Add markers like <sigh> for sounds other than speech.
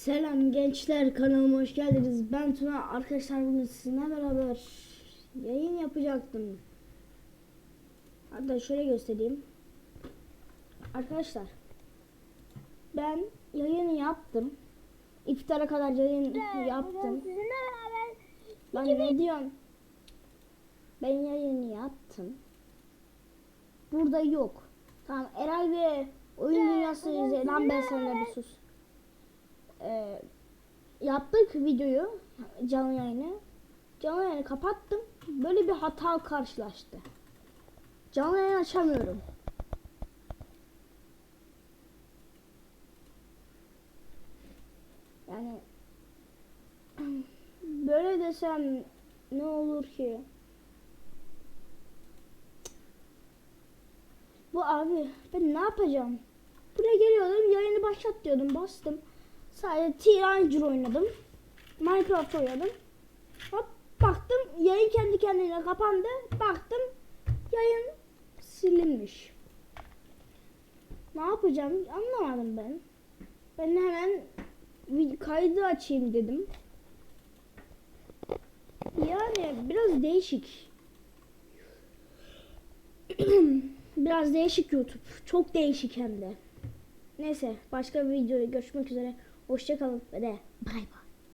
Selam gençler kanalıma hoş geldiniz. Ben Tuna. Arkadaşlar bugün sizinle beraber yayın yapacaktım. Hatta şöyle göstereyim. Arkadaşlar ben yayını yaptım. İftara kadar yayın yaptım. Lan ne diyorsun? Ben yayını yaptım. Burada yok. Tamam Eray ve oyun dünyası. Lan ben sana bir sus. Ee, yaptık videoyu. Canlı yayını. Canlı yayını kapattım. Böyle bir hata karşılaştı. Canlı yayın açamıyorum. Yani <clears throat> böyle desem ne olur ki? Bu abi ben ne yapacağım? Buraya geliyordum yayını başlat diyordum bastım. Sadece T-Ranger oynadım. Minecraft oynadım. Hop baktım yayın kendi kendine kapandı. Baktım yayın silinmiş. Ne yapacağım anlamadım ben. Ben hemen kaydı açayım dedim. Yani biraz değişik. <clears throat> biraz değişik YouTube. Çok değişik hem de. Neyse başka bir videoda görüşmek üzere. Hoşçakalın ve de bay bay.